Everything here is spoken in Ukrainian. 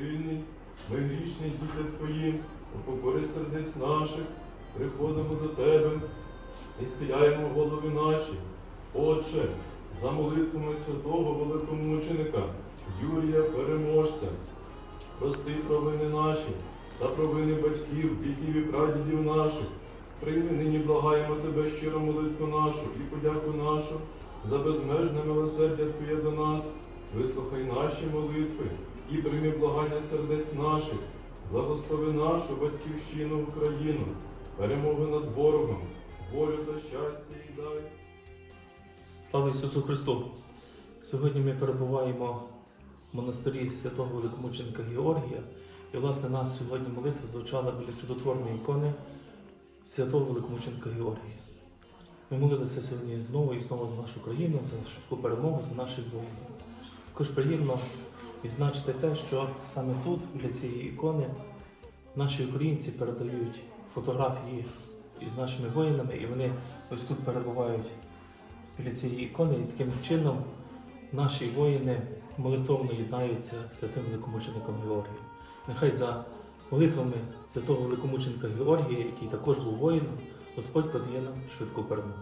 Боже ми грішні діти Твої, у покорі сердець наших, приходимо до Тебе і схиляємо голови наші. Отче, за молитвами святого великомученика Юрія Переможця, прости провини наші та провини батьків, дітів і прадідів наших. Прийми нині благаємо Тебе щиру молитву нашу і подяку нашу за безмежне милосердя Твоє до нас. Вислухай наші молитви і прийми благання сердець наших, благослови нашу батьківщину Україну, перемоги над ворогом, волю та щастя і дай. Слава Ісусу Христу! Сьогодні ми перебуваємо в монастирі святого великомученика Георгія. І, власне, нас сьогодні молитва звучала біля чудотворної ікони святого великомученика Георгія. Ми молилися сьогодні знову і знову за нашу країну, за швидку перемогу, за наших воїнів. Також приємно відзначити те, що саме тут, біля цієї ікони, наші українці передають фотографії із нашими воїнами, і вони ось тут перебувають біля цієї ікони, і таким чином наші воїни молитовно єднаються з святим великомучеником Георгієм. Нехай за молитвами святого великомученика Георгія, який також був воїном, Господь подає нам швидку перемогу.